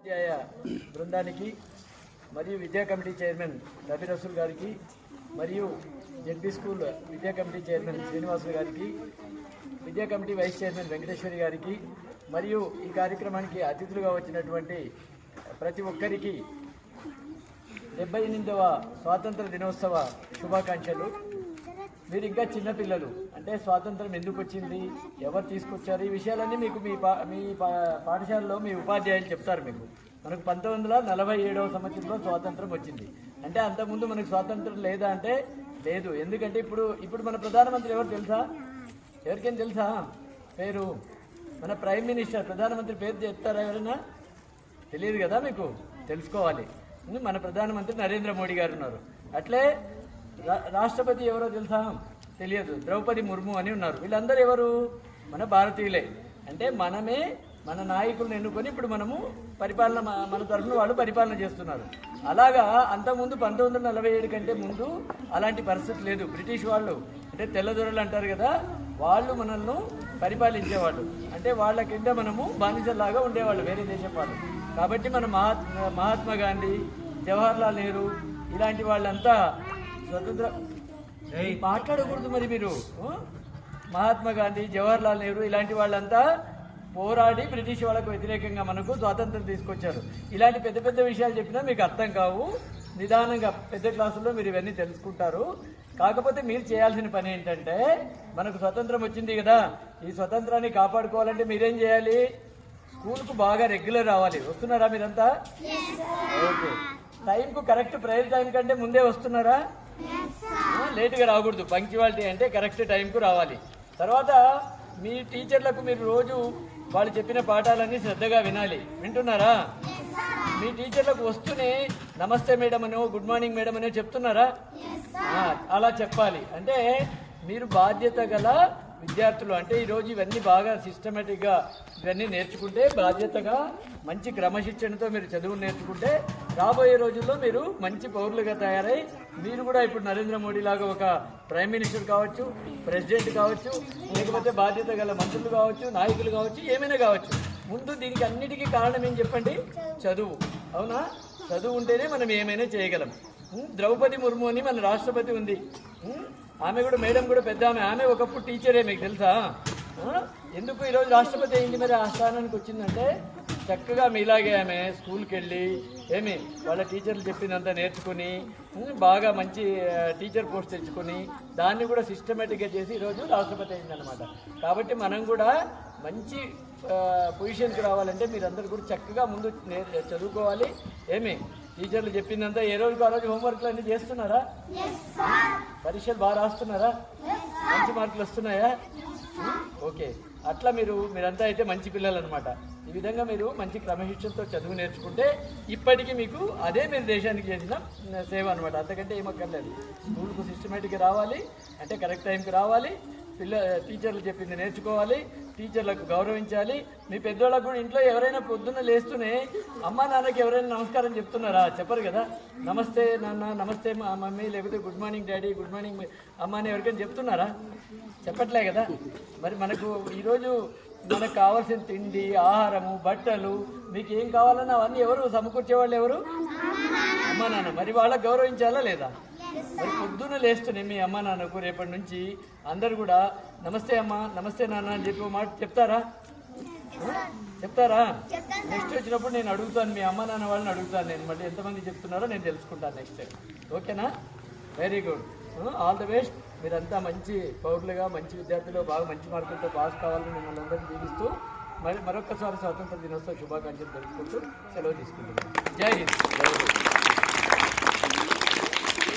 ఉపాధ్యాయ బృందానికి మరియు విద్యా కమిటీ చైర్మన్ రవి రసూల్ గారికి మరియు జెడ్పీ స్కూల్ విద్యా కమిటీ చైర్మన్ శ్రీనివాసులు గారికి విద్యా కమిటీ వైస్ చైర్మన్ వెంకటేశ్వరి గారికి మరియు ఈ కార్యక్రమానికి అతిథులుగా వచ్చినటువంటి ప్రతి ఒక్కరికి డెబ్బై ఎనిమిదవ స్వాతంత్ర దినోత్సవ శుభాకాంక్షలు. మీరు ఇంకా చిన్నపిల్లలు అంటే స్వాతంత్రం ఎందుకు వచ్చింది? ఎవరు తీసుకొచ్చారు? ఈ విషయాలన్నీ మీకు మీ పా మీ పా- పాఠశాలలో మీ ఉపాధ్యాయులు చెప్తారు మీకు. మనకు పంతొమ్మిది వందల నలభై ఏడవ సంవత్సరంలో స్వాతంత్రం వచ్చింది. అంటే అంతకుముందు మనకు స్వాతంత్రం లేదా అంటే లేదు. ఎందుకంటే ఇప్పుడు ఇప్పుడు మన ప్రధానమంత్రి ఎవరు తెలుసా? ఎవరికైనా తెలుసా? పేరు? మన ప్రైమ్ మినిస్టర్. ప్రధానమంత్రి పేరు చెప్తారా ఎవరైనా తెలియదు కదా మీకు? తెలుసుకోవాలి. మన ప్రధానమంత్రి నరేంద్ర మోడీ గారు ఉన్నారు. అట్లే రాష్ట్రపతి ఎవరో తెలుసా? తెలియదు. ద్రౌపది ముర్ము అని ఉన్నారు. వీళ్ళందరూ ఎవరు? మన భారతీయులే. అంటే మనమే మన నాయకులను ఎన్నుకొని ఇప్పుడు మనము పరిపాలన మన తరఫున వాళ్ళు పరిపాలన చేస్తున్నారు. అలాగా అంతకుముందు పంతొమ్మిది వందల నలభై ఏడు కంటే ముందు అలాంటి పరిస్థితి లేదు. బ్రిటిష్ వాళ్ళు అంటే తెల్లదొరలు అంటారు కదా వాళ్ళు మనల్ని పరిపాలించేవాళ్ళు. అంటే వాళ్ళ కింద మనము బానిసలాగా ఉండేవాళ్ళు వేరే దేశం వాళ్ళు. కాబట్టి మన మహాత్మా మహాత్మా గాంధీ జవహర్లాల్ నెహ్రూ ఇలాంటి వాళ్ళంతా స్వతంత్ర మాట్లాడకూడదు మరి మీరు? మహాత్మా గాంధీ జవహర్లాల్ నెహ్రూ ఇలాంటి వాళ్ళంతా పోరాడి బ్రిటిష్ వాళ్ళకు వ్యతిరేకంగా మనకు స్వాతంత్రం తీసుకొచ్చారు. ఇలాంటి పెద్ద పెద్ద విషయాలు చెప్పినా మీకు అర్థం కావు. నిదానంగా పెద్ద క్లాసుల్లో మీరు ఇవన్నీ తెలుసుకుంటారు. కాకపోతే మీరు చేయాల్సిన పని ఏంటంటే మనకు స్వతంత్రం వచ్చింది కదా. ఈ స్వతంత్రాన్ని కాపాడుకోవాలంటే మీరేం చేయాలి? స్కూల్కు బాగా రెగ్యులర్ రావాలి. వస్తున్నారా మీరంతా? ఓకే. టైంకు కరెక్ట్ ప్రైర్ టైం కంటే ముందే వస్తున్నారా? లేటుగా రాకూడదు. పంక్చువాలిటీ అంటే కరెక్ట్ టైంకు రావాలి. తర్వాత మీ టీచర్లకు మీరు రోజు వాళ్ళు చెప్పిన పాఠాలన్నీ శ్రద్ధగా వినాలి. వింటున్నారా? మీ టీచర్లకు వస్తూనే నమస్తే మేడం అనో గుడ్ మార్నింగ్ మేడం అనో చెప్తున్నారా? అలా చెప్పాలి. అంటే మీరు బాధ్యత గల విద్యార్థులు అంటే ఈరోజు ఇవన్నీ బాగా సిస్టమేటిక్గా ఇవన్నీ నేర్చుకుంటే బాధ్యతగా మంచి క్రమశిక్షణతో మీరు చదువు నేర్చుకుంటే రాబోయే రోజుల్లో మీరు మంచి పౌరులుగా తయారై మీరు కూడా ఇప్పుడు నరేంద్ర మోడీ లాగా ఒక ప్రైమ్ మినిస్టర్ కావచ్చు ప్రెసిడెంట్ కావచ్చు లేకపోతే బాధ్యత గల మంత్రులు కావచ్చు నాయకులు కావచ్చు ఏమైనా కావచ్చు. ముందు దీనికి అన్నిటికీ కారణం ఏం చెప్పండి? చదువు. అవునా? చదువు ఉంటేనే మనం ఏమైనా చేయగలం. ద్రౌపది ముర్ము అని మన రాష్ట్రపతి ఉంది. ఆమె కూడా మేడం కూడా పెద్ద ఆమె. ఆమె ఒకప్పుడు టీచరే మీకు తెలుసా? ఎందుకు ఈరోజు రాష్ట్రపతి అయింది మరి ఆ స్థానానికి వచ్చిందంటే? చక్కగా మీలాగే ఆమె స్కూల్కి వెళ్ళి ఏమి వాళ్ళ టీచర్లు చెప్పిందంతా నేర్చుకుని బాగా మంచి టీచర్ పోస్ట్ తెచ్చుకొని దాన్ని కూడా సిస్టమేటిక్గా చేసి ఈరోజు రాష్ట్రపతి అయిందనమాట కాబట్టి మనం కూడా మంచి పొజిషన్కి రావాలంటే మీరందరూ కూడా చక్కగా ముందు చదువుకోవాలి. ఏమి టీచర్లు చెప్పిందంతా ఏ రోజుకు ఆ రోజు హోంవర్క్లు అన్నీ చేస్తున్నారా? పరీక్షలు బాగా రాస్తున్నారా? మంచి మార్కులు వస్తున్నాయా? ఓకే. అట్లా మీరు మీరంతా అయితే మంచి పిల్లలు అనమాట ఈ విధంగా మీరు మంచి క్రమశిక్షణతో చదువు నేర్చుకుంటే ఇప్పటికీ మీకు అదే మీరు దేశానికి చేసిన సేవ అనమాట అంతకంటే ఏమక్కర్లేదు స్కూల్కు సిస్టమేటిక్గా రావాలి అంటే కరెక్ట్ టైంకి రావాలి. పిల్ల టీచర్లు చెప్పింది నేర్చుకోవాలి టీచర్లకు గౌరవించాలి. మీ పెద్దవాళ్ళకు కూడా ఇంట్లో ఎవరైనా పొద్దున్న లేస్తూనే అమ్మా నాన్నకి ఎవరైనా నమస్కారం చెప్తున్నారా? చెప్పరు కదా. నమస్తే నాన్న నమస్తే మా మమ్మీ లేకపోతే good morning daddy good morning అమ్మ అని ఎవరికైనా చెప్తున్నారా? చెప్పట్లే కదా. మరి మనకు ఈరోజు మనకు కావాల్సిన తిండి ఆహారము బట్టలు మీకు ఏం కావాలన్నా అవన్నీ ఎవరు సమకూర్చేవాళ్ళు ఎవరు? అమ్మా నాన్న. మరి వాళ్ళకి గౌరవించాలా లేదా? మరి పొద్దున్న లేస్తూనే మీ అమ్మ నాన్నకు రేపటి నుంచి అందరు కూడా నమస్తే అమ్మ నమస్తే నాన్న అని చెప్పి మాట చెప్తారా? చెప్తారా? నెక్స్ట్ వచ్చినప్పుడు నేను అడుగుతాను మీ అమ్మ నాన్న వాళ్ళని అడుగుతాను నేను. మళ్ళీ ఎంతమంది చెప్తున్నారో నేను తెలుసుకుంటాను నెక్స్ట్ టైం ఓకేనా? Very good all the best మీరంతా మంచి పౌరులుగా మంచి విద్యార్థులు బాగా మంచి మార్కులతో పాస్ కావాలని మిమ్మల్ని అందరినీ దీవిస్తూ మరి మరొకసారి స్వాతంత్ర దినోత్సవ శుభాకాంక్షలు జరుపుకుంటూ సెలవు తీసుకుంటున్నాను. జై హింద్.